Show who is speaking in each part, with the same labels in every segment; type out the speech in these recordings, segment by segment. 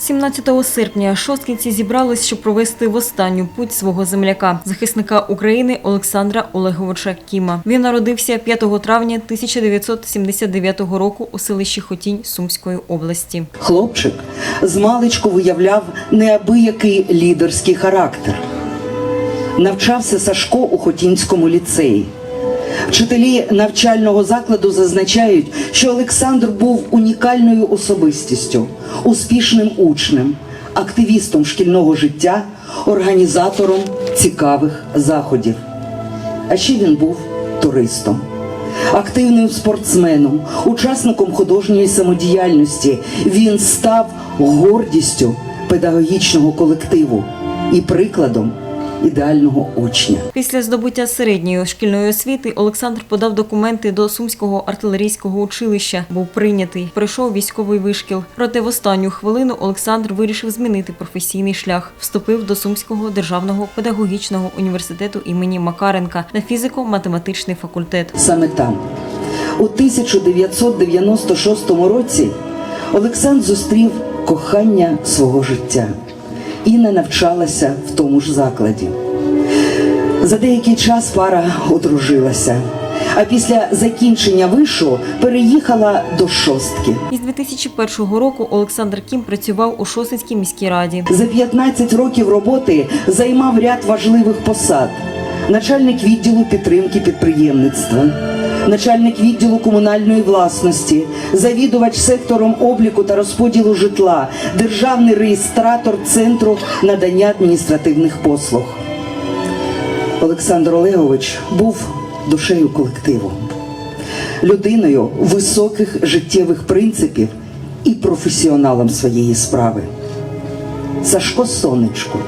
Speaker 1: 17 серпня шосткінці зібрались, щоб провести в останню путь свого земляка, захисника України Олександра Олеговича Кіма. Він народився 5 травня 1979 року у селищі Хотінь Сумської області.
Speaker 2: Хлопчик змалечку виявляв неабиякий лідерський характер. Навчався Сашко у Хотінському ліцеї. Вчителі навчального закладу зазначають, що Олександр був унікальною особистістю, успішним учнем, активістом шкільного життя, організатором цікавих заходів. А ще він був туристом, активним спортсменом, учасником художньої самодіяльності. Він став гордістю педагогічного колективу і прикладом ідеального учня.
Speaker 1: Після здобуття середньої шкільної освіти Олександр подав документи до Сумського артилерійського училища. Був прийнятий, пройшов військовий вишкіл. Проте в останню хвилину Олександр вирішив змінити професійний шлях. Вступив до Сумського державного педагогічного університету імені Макаренка на фізико-математичний факультет.
Speaker 2: Саме там, у 1996 році, Олександр зустрів кохання свого життя. Інна навчалася в тому ж закладі. За деякий час пара одружилася, а після закінчення вишу переїхала до шостки.
Speaker 1: Із 2001 року Олександр Кім працював у Шосинській міській раді.
Speaker 2: За 15 років роботи займав ряд важливих посад: начальник відділу підтримки підприємництва, начальник відділу комунальної власності, завідувач сектором обліку та розподілу житла, державний реєстратор центру надання адміністративних послуг. Олександр Олегович був душею колективу, людиною високих життєвих принципів і професіоналом своєї справи. Сашко Сонечко.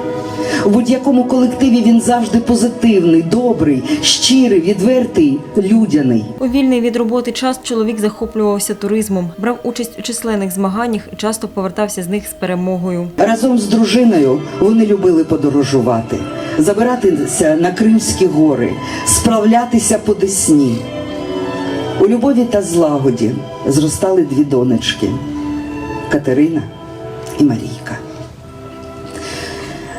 Speaker 2: У будь-якому колективі він завжди позитивний, добрий, щирий, відвертий, людяний.
Speaker 1: У вільний від роботи час чоловік захоплювався туризмом, брав участь у численних змаганнях і часто повертався з них з перемогою.
Speaker 2: Разом з дружиною вони любили подорожувати, забиратися на Кримські гори, справлятися по Десні. У любові та злагоді зростали дві донечки Катерина і Марійка.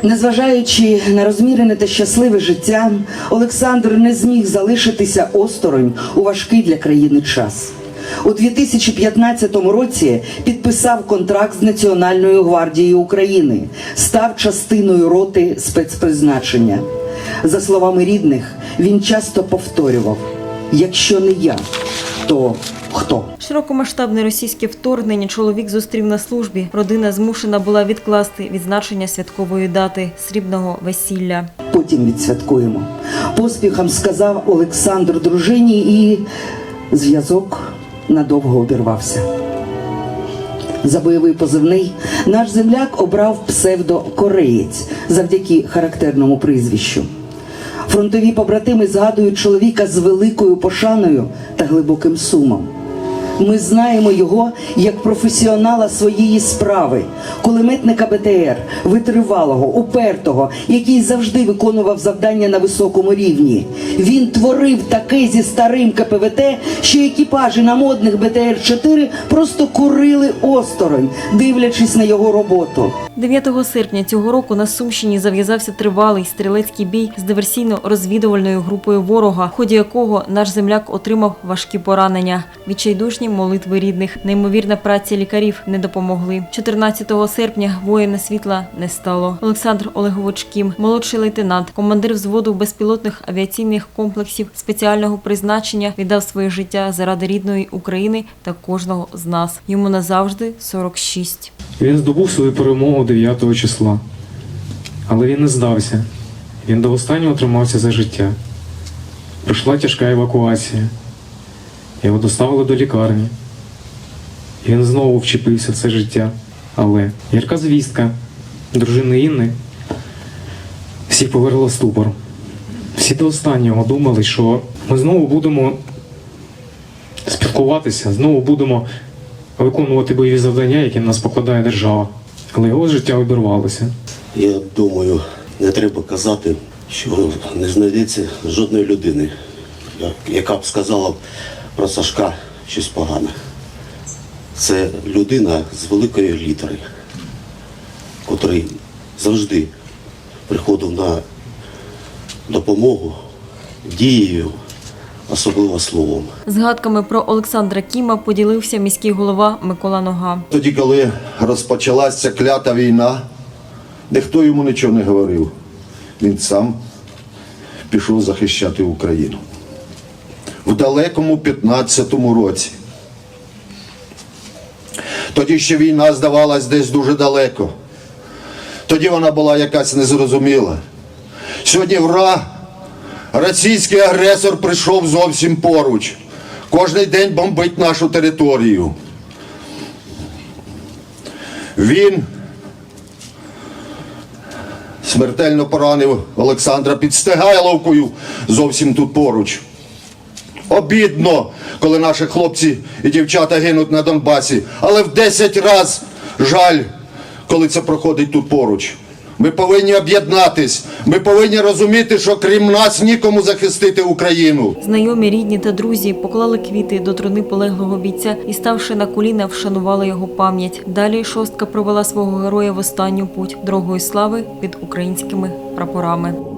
Speaker 2: Незважаючи на розмірене та щасливе життя, Олександр не зміг залишитися осторонь у важкий для країни час. У 2015 році підписав контракт з Національною гвардією України, став частиною роти спецпризначення. За словами рідних, він часто повторював: якщо не я, то хто?
Speaker 1: Широкомасштабне російське вторгнення чоловік зустрів на службі. Родина змушена була відкласти відзначення святкової дати срібного весілля.
Speaker 2: Потім відсвяткуємо. Поспіхом сказав Олександр дружині, і зв'язок надовго обірвався. За бойовий позивний наш земляк обрав псевдо-кореєць завдяки характерному прізвищу. Фронтові побратими згадують чоловіка з великою пошаною та глибоким сумом. Ми знаємо його як професіонала своєї справи, кулеметника БТР, витривалого, упертого, який завжди виконував завдання на високому рівні. Він творив таке зі старим КПВТ, що екіпажі на модних БТР-4 просто курили осторонь, дивлячись на його роботу.
Speaker 1: 9 серпня цього року на Сумщині зав'язався тривалий стрілецький бій з диверсійно-розвідувальною групою ворога, в ході якого наш земляк отримав важкі поранення. Відчайдушні молитви рідних, неймовірна праця лікарів не допомогли. 14 серпня воїна світла не стало. Олександр Олегович Кім, молодший лейтенант, командир взводу безпілотних авіаційних комплексів спеціального призначення, віддав своє життя заради рідної України та кожного з нас. Йому назавжди 46.
Speaker 3: Він здобув свою перемогу 9 числа. Але він не здався. Він до останнього тримався за життя. Прийшла тяжка евакуація. Його доставили до лікарні. І він знову вчепився в це життя. Але ярка звістка дружини Інни всіх поверла ступор. Всі до останнього думали, що ми знову будемо спілкуватися, знову будемо виконувати бойові завдання, які нас покладає держава. Але його життя обірвалося.
Speaker 4: Я думаю, не треба казати, що не знайдеться жодної людини, яка б сказала про Сашка щось погане. Це людина з великої літери. котрий завжди приходив на допомогу дією, особливо словом.
Speaker 1: Згадками про Олександра Кіма поділився міський голова Микола Нога.
Speaker 5: Тоді, коли розпочалася клята війна, ніхто йому нічого не говорив. Він сам пішов захищати Україну. В далекому 15-му році. Тоді ще війна здавалась десь дуже далеко. Тоді вона була якась незрозуміла. Сьогодні вра, російський агресор прийшов зовсім поруч. Кожний день бомбить нашу територію. Він смертельно поранив Олександра Підстегайловкою зовсім тут поруч. Обідно, коли наші хлопці і дівчата гинуть на Донбасі, але в 10 разів жаль, коли це проходить тут поруч. Ми повинні об'єднатись. Ми повинні розуміти, що крім нас нікому захистити Україну.
Speaker 1: Знайомі, рідні та друзі поклали квіти до труни полеглого бійця і, ставши на коліна, вшанували його пам'ять. Далі шостка провела свого героя в останню путь дорогою слави під українськими прапорами.